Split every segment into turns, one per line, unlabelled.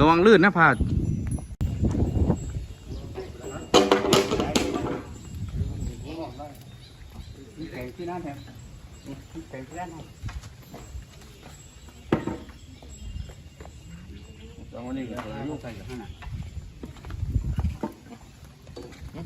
ระวังลื่นนะพาด
แข่งที่นั่นแทนแข่งที่นั่นต
รงนี้ก็ลูกใส่
อยู่ข้างหน้า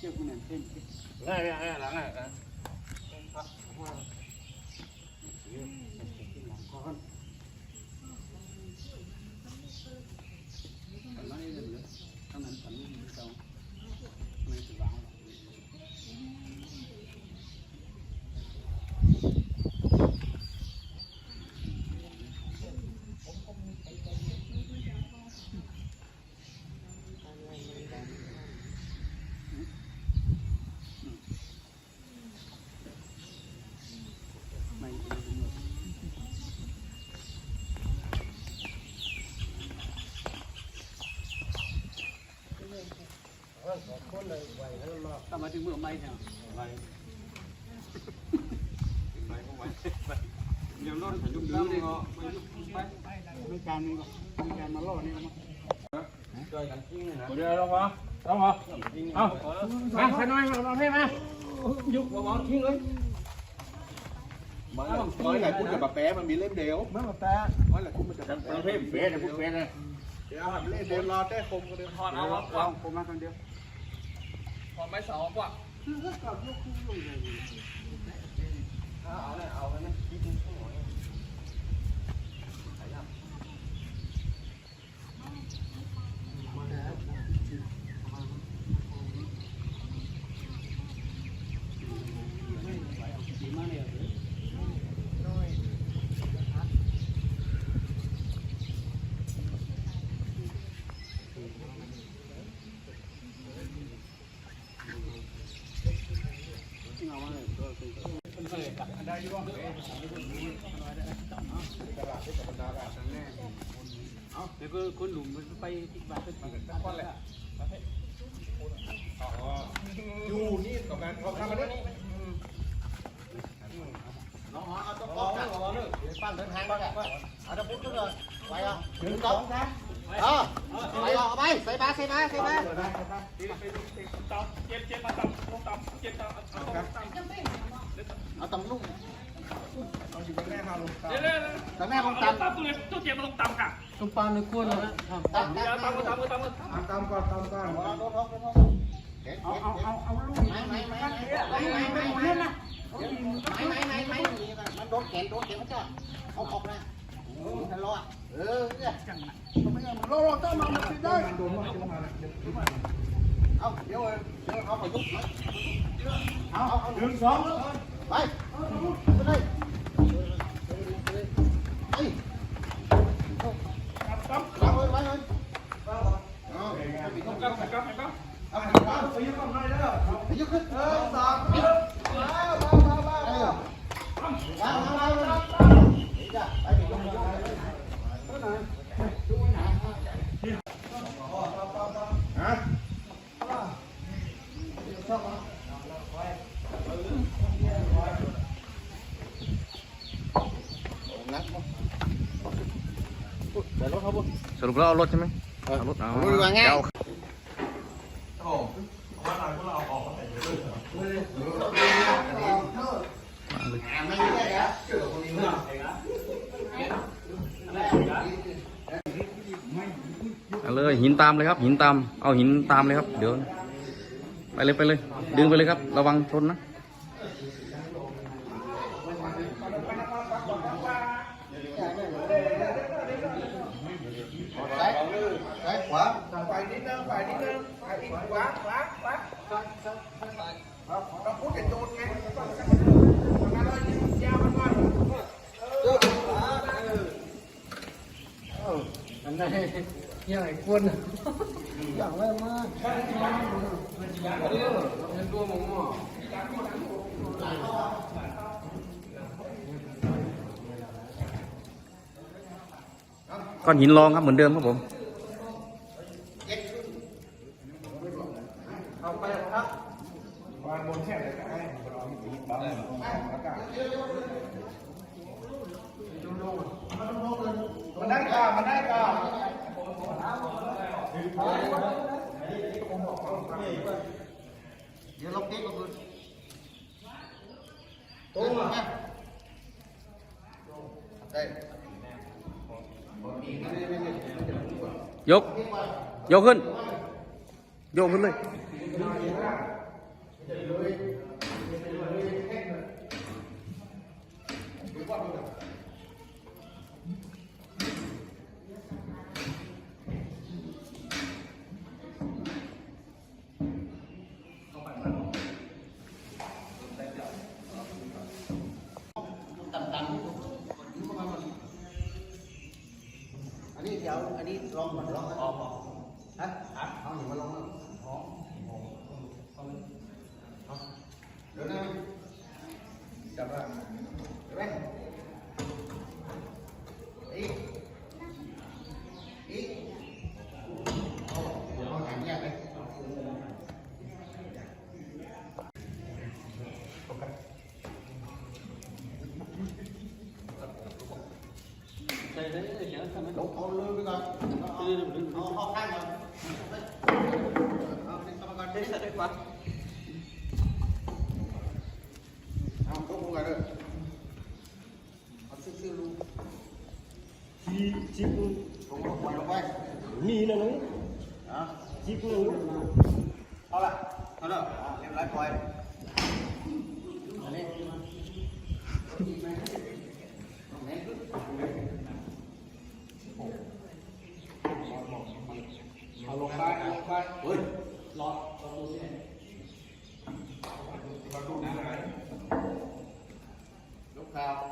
这姑娘可以。
来来来来来来。好。嗯。
ทำไมถึงเมื่อไม่เนี่ยไม่ไม่ก็ไม่เดี๋ยวรถถ่ายรูปดีเลยก็
ไป
ไม่การนี่ก็ไม่การมาล่อนี่ก็มาเดี๋ยวลงมาลงมาเอา
มา
ใส่
หน่อยมาใ
ห้มา
ยุกมา
ทิ้งเลยมั
นน้อยแหละคุณก
ับแป๊ะมันมีเล่มเดียวเม
ื่อแป๊ะ
น้อยแหละคุณมันจะแประเภท
เป๊ะนะพวกเป๊ะนะ
เดี๋ยวหันเล่มเดียวรอแต่คมกันเลยถอ
ดเอาวาง
ผมมาคนเดียว
còn máy sáu quá. Chứ
rất là vô cùng rồi. Áo này, áo này, nó chín. เดี๋ยวก็คนหลุมมันไปที่บ้านก็ไปคนแหละ
อยู่นี่กับงานเขาทำมาด้วย
น้องเอาต้องป้องกันรอเลยปั้นเดินทางไปเอาตะพุทธเลยไปอะหนึ่งสอง
สาม
เออไปเอาไปใส่มาใส่มาใส่มา
เจ็บเจ็บมาตับตับเจ็บตับตับ
เอาตำลุ่ม
เอาอยู่ตรงแม่พาลงตามเร็
ว
ตำแม่ลงำตามตา
มกูเลยตู้เจี๊ยบลงตามค่ะ
ตำปลาเในกวนนะ
ทำตามตามตามตาม
ตามตา
มตามก่อนตามก่อนเอ
าลงลงลงเอาเอาเอา
เอาลูกไหนไหนไหนไหนไหนไหนไหนนะไหนไหนไหน
ไหนมันโดนแขนโดนแขนเขาจ้ะเอาออกนะทะเลาะเออเนี่ยรอรอเต้ามามันได
้โดนมาโดนมา
เอาเดี๋ยวเดี๋ยวเขาขอยุบเอาเอาหนึ่ง
สองแล้ว
ไปไปเลยไป
รับ
เลยไปเลยเอาไปกำกำ เอาไป
ยืมก่อนหน่อยเด้อ
ไปยุบขึ้นเออส
ามมามามามาเออ
มามามา
มา
จ้ะไปไปยุบเลย ฮะ
สรุปแล้วเอารถใช่ไหมเอารถเอารู้ว่าง่ายเอา
ไม่ได้แล้ว
เอาเลยหินตามเลยครับ หินตาม เอาหินตามเลยครับ เดี๋ยว ไปเลยไปเลย ดึงไปเลยครับ ระวังชนนะ
ซ้ายซ้าย
ขวา
ฝ่ายนิดนึงฝ่ายนิดนึงฝ่ายอีกขวาขวาขวา
เ
ราพูดแต่โจนไงทำงานเรายาวมันก่อน
เออเออ
อันนั้นยังไงควร
อย่างไรมาก
เรื่
องตัวมึงอะ
ก้อนหินรองครับเหมือนเดิมครับผม
วางบนแค่ไหนก็ให้เราตีบ้างแล้วก็
มันได้ก่ามันได้กาเดี๋ยวลงเก๊กก็คือตู้มาได้
ยก ยกขึ้น
โ
ยกขึ้นเลย
ดี๋ยวอันนี้ลองก่อนลองก่อนฮะเอาหนิมาลองก่อนอ๋อเดี๋ยวนะ
จับว่า
เดี๋ยวไหมอีกอีกเอาเดี๋ยวเอาหางแยกเลย
ใช่ได้เลงเลยไปก่อเอาเอาเอาข้างก่อนเอาเป็นกรรมการได้ใช่ได้
กว่า
เอาควบคุมกันเลยเอาซื่อๆลูกจีจีกูลงลงไปลงไปมีนะนุ้งอะจี